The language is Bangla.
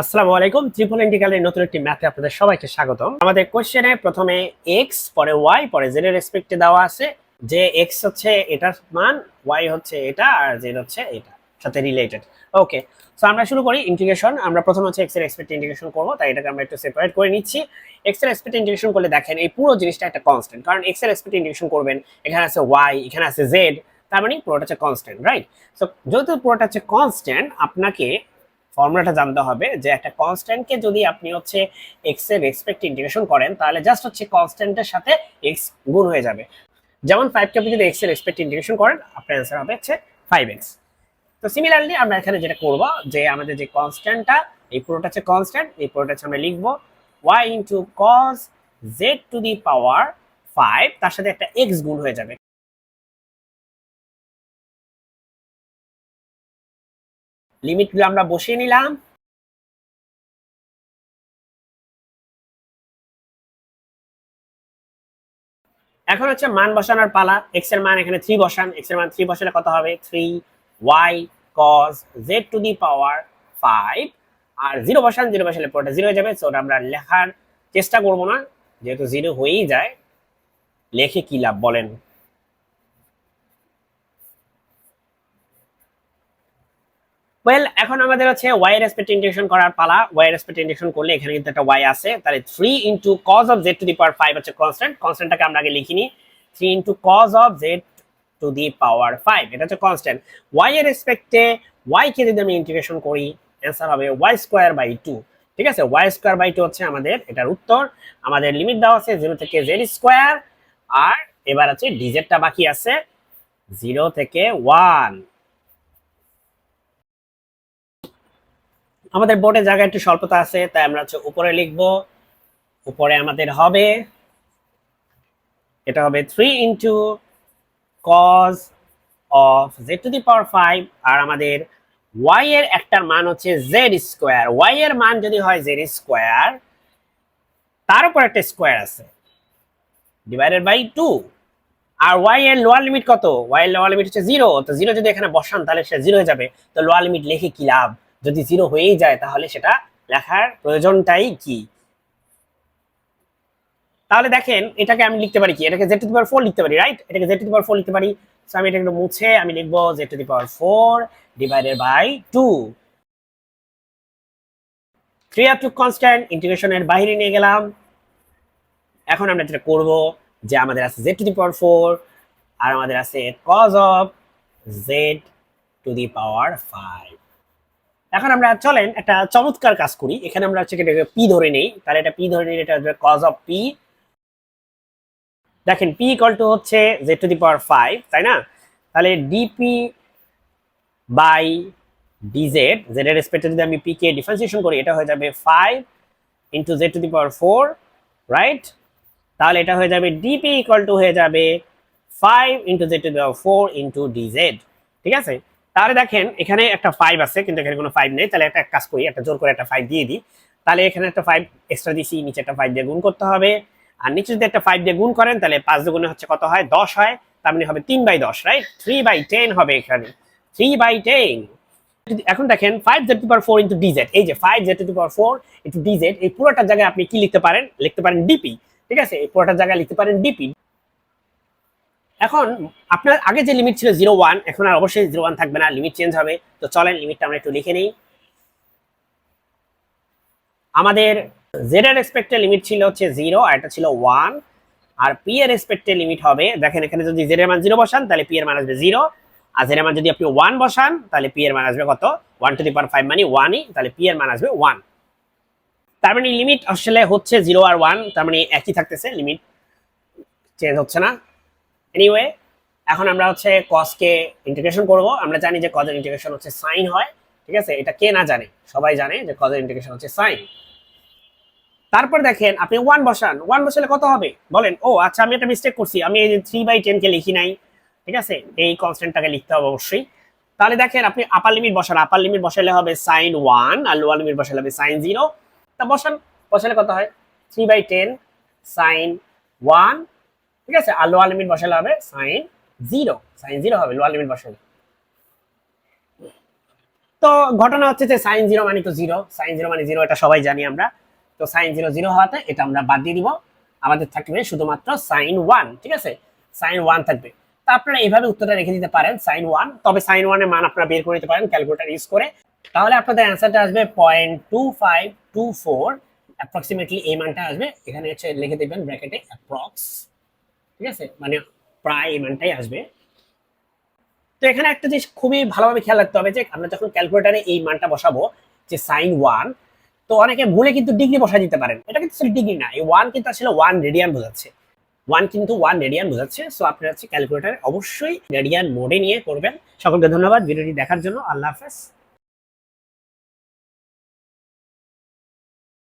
আসসালামু আলাইকুম। ত্রিপল ইন্টিগ্রালের নতুন একটি ম্যাথে আপনাদের সবাইকে স্বাগতম। আমাদের কোশ্চেনে প্রথমে এক্স পরে ওয়াই পরে জেড এর রেসপেক্টে দেওয়া আছে। যে এক্স হচ্ছে এটার মান ওয়াই হচ্ছে এটা, আর জেড হচ্ছে এটা, সাথে রিলেটেড ওকে সো আমরা শুরু করি ইন্টিগ্রেশন আমরা প্রথম হচ্ছে এক্সের এক্সপেক্ট ইন্টিগ্রেশন করব, তাই এটাকে আমরা একটু সেপারেট করে নিচ্ছি। এক্সের এক্সপেক্ট ইন্টিগ্রেশন করলে দেখেন, এই পুরো জিনিসটা একটা কনস্ট্যান্ট কারণ এক্সের এক্সপেক্ট ইন্টিগ্রেশন করবেন, এখানে আছে ওয়াই এখানে আছে জেড তার মানে পুরোটা হচ্ছে কনস্ট্যান্ট রাইট সো যেহেতু পুরোটা হচ্ছে কনস্ট্যান্ট আপনাকে ফর্মুলাটা জানতে হবে যে একটা কনস্ট্যান্টকে যদি আপনি হচ্ছে এক্সের রেসপেক্ট ইন্টিগ্রেশন করেন, তাহলে জাস্ট হচ্ছে কনস্ট্যান্টের সাথে এক্স গুণ হয়ে যাবে। যেমন ফাইভকে আপনি যদি এক্সের রেসপেক্ট ইন্টিগ্রেশন করেন, আপনার অ্যান্সার হবে হচ্ছে ফাইভ এক্স তো সিমিলারলি আমরা এখানে যেটা করব, যে আমাদের যে কনস্ট্যান্টটা এই পুরোটা হচ্ছে কনস্ট্যান্ট এই পুরোটা হচ্ছে আমরা লিখব Y into cos Z to the power five তার সাথে একটা এক্স গুণ হয়ে যাবে। লিমিটগুলো আমরা বসিয়ে নিলাম। এখন হচ্ছে মান বসানোর পালা। এক্সের মান এখানে থ্রি বসান। এক্সের মান থ্রি বসালে কত হবে? Three Y cos Z to the power five R zero বসান জিরো বসালে পুরোটা জিরো যাবে। সো আমরা লেখার চেষ্টা করব না। যেহেতু জিরো হয়েই যায়, লেখে কি লাভ বলেন? ওয়েল এখন আমাদের হচ্ছে ওয়াই রেসপেক্ট ইন্টিগ্রেশন করার পালা। ওয়াই রেসপেক্ট ইন্টিগ্রেশন করলে এখানে কিন্তু একটা ওয়াই আছে। তাহলে three into cos of Z to the power five হচ্ছে কনস্ট্যান্ট কনস্ট্যান্টটাকে আমরা আগে লিখিনি। Three into cos of Z to the power five এটা হচ্ছে কনস্ট্যান্ট ওয়াই এর রেসপেক্টে ওয়াই কে যদি আমি ইন্টিগ্রেশন করি অ্যান্সার হবে ওয়াই স্কোয়ার বাই টু ঠিক আছে? ওয়াই স্কোয়ার বাই টু হচ্ছে আমাদের এটার উত্তর। আমাদের লিমিট দেওয়া আছে জিরো থেকে জেড স্কোয়ার আর এবার আছে ডিজেটটা বাকি আছে। জিরো থেকে ওয়ান আমাদের বোর্ডে জায়গা একটু স্বল্পতা আছে, তাই আমরা হচ্ছে উপরে লিখব। উপরে আমাদের হবে, এটা হবে three into cos of Z to the power five আর আমাদের ওয়াই এর একটার মান হচ্ছে জেড স্কোয়ার ওয়াই এর মান যদি হয় জেড স্কোয়ার তার উপর একটা স্কোয়ার আছে ডিভাইডেড বাই টু আর ওয়াই এর লোয়ার লিমিট কত? ওয়াই এর লোয়ার লিমিট হচ্ছে জিরো তো জিরো যদি এখানে বসান তাহলে সেটা জিরো হয়ে যাবে। তো লোয়ার লিমিট লিখে কি লাভ? যদি জিরো হয়েই যায়, তাহলে সেটা লেখার প্রয়োজনটাই কি? তাহলে দেখেন, এটাকে আমি লিখতে পারি কি? এটাকে Z to the power four লিখতে পারি রাইট এটাকে Z to the power four লিখতে পারি। সো আমি এটাকে মুছে, আমি লিখব Z to the power four divided by two three up to constant ইন্টিগ্রেশনের বাইরে নিয়ে গেলাম। এখন আমরা যেটা করব, যে আমাদের আছে Z to the power four আর আমাদের আছে cos of Z to the power five এখন আমরা চলেন একটা চমৎকার কাজ করি। এখানে আমরা হচ্ছে পি ধরে নেই। তাহলে এটা পি ধরে নিই এটা আসবে কজ অফ পি দেখেন পি ইকাল টু হচ্ছে Z to the power five তাই না? তাহলে ডিপি বাই ডিজেড জেড এর রেসপেক্টে যদি আমি পি কে ডিফারেন্সিয়েশন করি, এটা হয়ে যাবে five into Z to the power four right তাহলে এটা হয়ে যাবে ডিপি ইকাল টু হয়ে যাবে five into Z to the power four into dZ ঠিক আছে? তাহলে দেখেন, এখানে একটা ফাইভ আছে, কিন্তু এখানে কোনো ফাইভ নেই। তাহলে একটা কাজ করি, একটা জোর করে একটা ফাইভ দিয়ে দিই। তাহলে এখানে একটা ফাইভ এক্সট্রা দিছি, নিচে একটা ফাইভ দিয়ে গুণ করতে হবে। আর নিচে যদি একটা ফাইভ দিয়ে গুণ করেন, তাহলে পাঁচ দুগুণে হচ্ছে কত হয়? দশ হয়। তার মানে হবে তিন বাই দশ রাইট থ্রি বাই টেন হবে এখানে। থ্রি বাই টেন এখন দেখেন five Z to power four into dZ এই যে five Z to power four into dZ এই পুরোটার জায়গায় আপনি কি লিখতে পারেন? লিখতে পারেন ডিপি ঠিক আছে? এই পুরোটার জায়গায় লিখতে পারেন ডিপি এখন আপনার আগে যে লিমিট ছিল জিরো ওয়ান এখন আর অবশ্যই জিরো ওয়ান থাকবে না লিমিট চেঞ্জ হবে। তো চলেন লিমিটটা আমরা একটু লিখে নিই। আমাদের জেড এর রেসপেক্টে লিমিট ছিল হচ্ছে জিরো আর এটা ছিল ওয়ান আর পি এর রেসপেক্টে লিমিট হবে, দেখেন এখানে যদি জেড এর মান জিরো বসান, তাহলে পি এর মান আসবে জিরো আর জেড এর মান যদি আপনি ওয়ান বসান, তাহলে পি এর মান আসবে কত? One to the power five মানে ওয়ানই তাহলে পি এর মান আসবে ওয়ান তার মানে লিমিট আসলে হচ্ছে জিরো আর ওয়ান তার মানে একই থাকতেছে লিমিট চেঞ্জ হচ্ছে না। এনিওয়ে এখন আমরা হচ্ছে কসকে ইন্টিগ্রেশন করব। আমরা জানি যে কজের ইন্টিগ্রেশন হচ্ছে সাইন হয়, ঠিক আছে? এটা কে না জানে? সবাই জানে যে কজের ইন্টিগ্রেশন হচ্ছে সাইন তারপর দেখেন, আপনি ওয়ান বসান। ওয়ান বসালে কত হবে? বলেন, ও আচ্ছা আমি একটা মিস্টেক করছি। আমি এই যে থ্রি বাই টেন কে লিখি নাই। ঠিক আছে? এই কনস্ট্যান্টটাকে লিখতে হবে অবশ্যই। তাহলে দেখেন, আপনি আপার লিমিট বসান। আপার লিমিট বসালে হবে সাইন ওয়ান আর লোয়ার লিমিট বসালে হবে সাইন জিরো তা বসান। বসালে কত হয়? Three by ten sine one ঠিক আছে? আর লোয়ার লিমিট বসালে হবে সাইন জিরো সাইন জিরো হবে লোয়ার লিমিট বসালে। তো ঘটনা হচ্ছে যে সাইন জিরো মানে তো জিরো সাইন জিরো মানে জিরো এটা সবাই জানি আমরা। তো সাইন জিরো জিরো হওয়াতে এটা আমরা বাদ দিয়ে দিব। আমাদের থাকবে শুধুমাত্র সাইন ওয়ান ঠিক আছে? সাইন ওয়ান থাকবে। তা আপনারা এইভাবে উত্তরটা রেখে দিতে পারেন সাইন ওয়ান তবে সাইন ওয়ানের মান আপনারা বের করে দিতে পারেন ক্যালকুলেটার ইউজ করে। তাহলে আপনাদের অ্যান্সারটা আসবে point two five two four approximately এই মানটা আসবে। এখানে হচ্ছে লিখে দেবেন ব্র্যাকেটে অ্যাপ্রক্স ঠিক আছে? মানে প্রায় এই আসবে। তো এখানে একটা জিনিস খুবই ভালোভাবে খেয়াল রাখতে হবে যে, আমরা যখন ক্যালকুলেটারে এই মানটা বসাবো, যে সাইন ওয়ান তো অনেকে ভুলে কিন্তু ডিগ্রি বসা দিতে পারেন। এটা কিন্তু ডিগ্রি না। এই ওয়ান কিন্তু আসলে ওয়ান রেডিয়ান বোঝাচ্ছে। ওয়ান কিন্তু ওয়ান রেডিয়ান বোঝাচ্ছে। সো আপনারা হচ্ছে ক্যালকুলেটারে অবশ্যই রেডিয়ান মোডে নিয়ে করবেন সকলকে ধন্যবাদ। ভিডিওটি দেখার জন্য আল্লাহ হাফেজ।